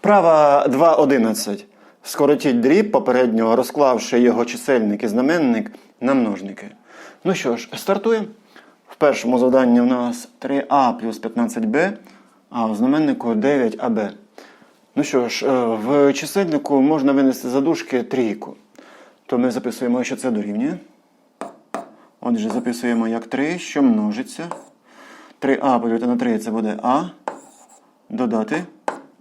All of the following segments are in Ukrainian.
Вправа 2.11. Скоротіть дріб, попередньо розклавши його чисельник і знаменник на множники. Ну що ж, стартуємо. В першому завданні у нас 3а плюс 15b, а в знаменнику 9аб. Ну що ж, е, в чисельнику можна винести за дужки трійку. То ми записуємо, що це дорівнює. Отже, записуємо як 3, що множиться. 3а поділити на 3 це буде А. Додати.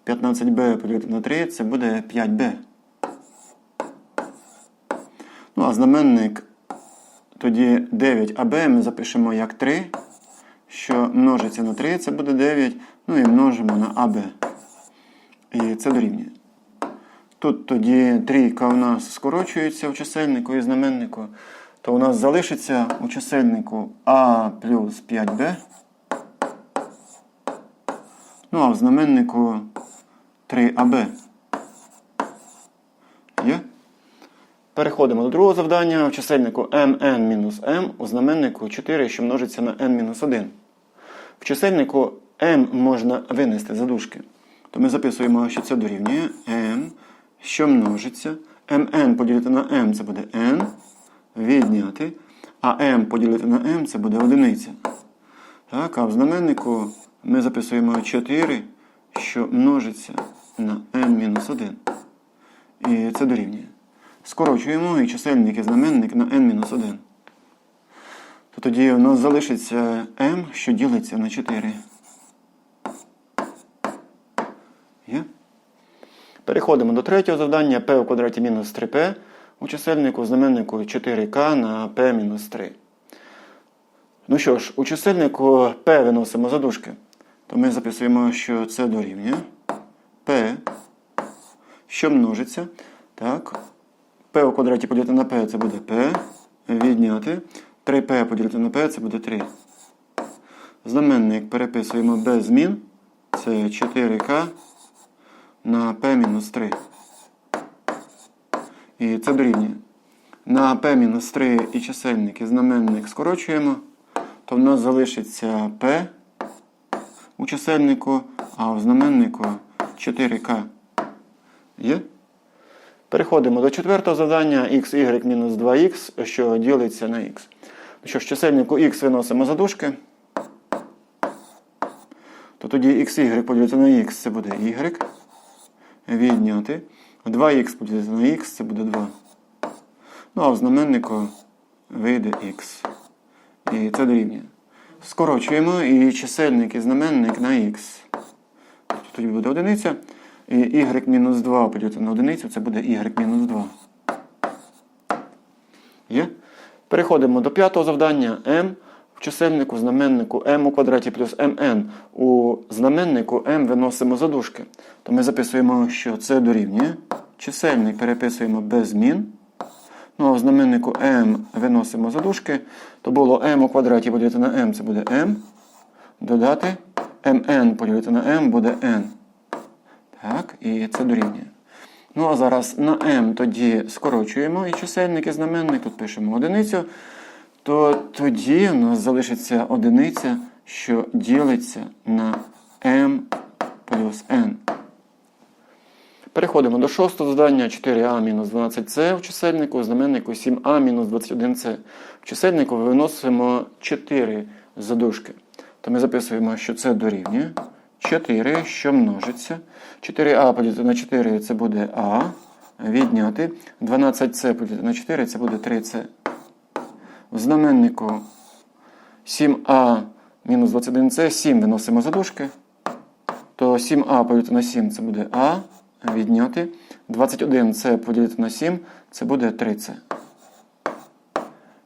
15b поділити на 3 це буде 5b. Ну, а знаменник тоді 9аб ми запишемо як 3, що множиться на 3, це буде 9. Ну і множимо на АБ. І це дорівнює. Тут тоді трійка у нас скорочується в чисельнику і знаменнику, то у нас залишиться у чисельнику А плюс 5b. Ну, а в знаменнику 3АБ. Є? Переходимо до другого завдання. В чисельнику mn-m, у знаменнику 4, що множиться на n-1. В чисельнику m можна винести за дужки. То ми записуємо, що це дорівнює m, що множиться. mn поділити на m це буде n. Відняти. А m поділити на m це буде одиниця. Так, а в знаменнику ми записуємо 4, що множиться на n-1. І це дорівнює. Скорочуємо і чисельник і знаменник на n-1. То тоді у нас залишиться m, що ділиться на 4. Є? Переходимо до третього завдання p в квадраті мінус 3p у чисельнику знаменнику 4k на p мінус 3. Ну що ж, у чисельнику p виносимо за дужки. То ми записуємо, що це дорівнює p, що множиться. Так. p у квадраті поділити на p це буде p. Відняти. 3p поділити на p це буде 3. Знаменник переписуємо без змін. Це 4k на p мінус 3. І це дорівнює. На p мінус 3 і чисельник і знаменник скорочуємо, то в нас залишиться p у чисельнику, а в знаменнику 4k. Є? Переходимо до четвертого завдання xy мінус 2х, що ділиться на х. Ну що ж, чисельнику х виносимо за дужки. То тоді xy поділити на х це буде y. Відняти. 2х поділити на х це буде 2. Ну а в знаменнику вийде х. І це дорівнює. Скорочуємо і чисельник і знаменник на х. Тоді буде одиниця. І y-2 поділити на одиницю, це буде y-2. Є? Переходимо до п'ятого завдання m в чисельнику знаменнику m у квадраті плюс mn. У знаменнику m виносимо за дужки. То ми записуємо, що це дорівнює. Чисельник переписуємо без змін. Ну а в знаменнику m виносимо за дужки. То було m у квадраті поділити на m, це буде m. Додати mn поділити на m буде n. Так, і це дорівнює. Ну, а зараз на m тоді скорочуємо і чисельник і знаменник, тут пишемо одиницю, то тоді у нас залишиться одиниця, що ділиться на m плюс n. Переходимо до шостого завдання 4а мінус 12c в чисельнику, в знаменнику 7а мінус 21c. В чисельнику виносимо 4 задушки. То ми записуємо, що це дорівнює. 4, що множиться. 4а поділити на 4 це буде А. Відняти. 12c поділити на 4 це буде 3c. В знаменнику 7а мінус 21c, 7 виносимо за дужки. То 7а поділити на 7 це буде А. Відняти. 21c поділити на 7 це буде 3c.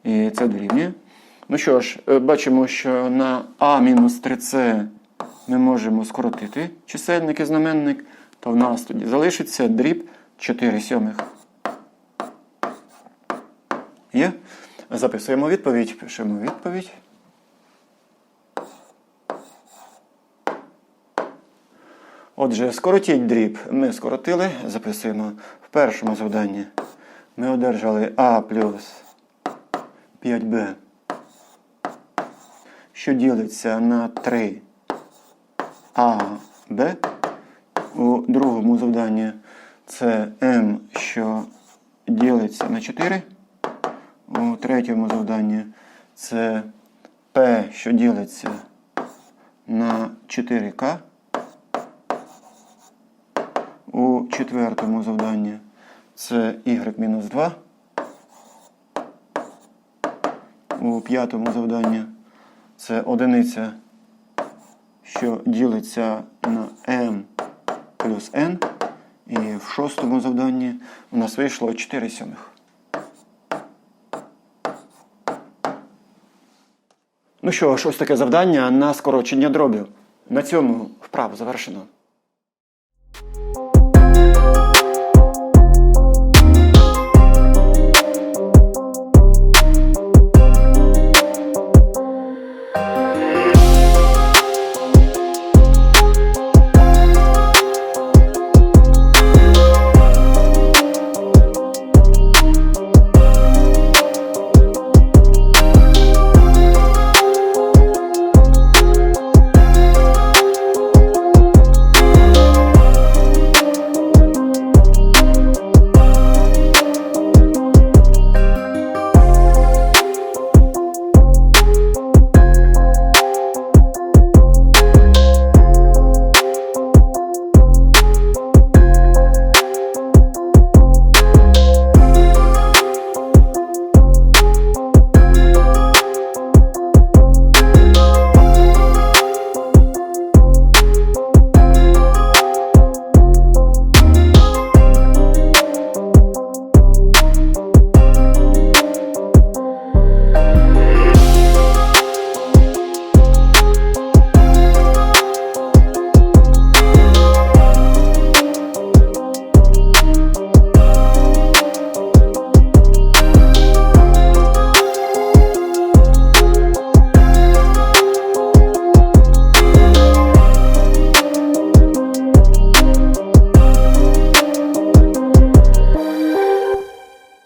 І це дорівнює. Ну що ж, бачимо, що на А мінус 3c ми можемо скоротити чисельник і знаменник, то в нас тоді залишиться дріб 4 сьомих. Є? Записуємо відповідь, пишемо відповідь. Отже, скоротіть дріб. Ми скоротили, записуємо в першому завданні. Ми одержали А плюс 5Б, що ділиться на 3 а, Б. У другому завданні це m, що ділиться на 4. У третьому завданні це p, що ділиться на 4К. У четвертому завданні це y-2. У п'ятому завданні це одиниця, що ділиться на m плюс n. І в шостому завданні у нас вийшло 4 сьомих. Ну що ж, ось таке завдання на скорочення дробів. На цьому вправу завершено.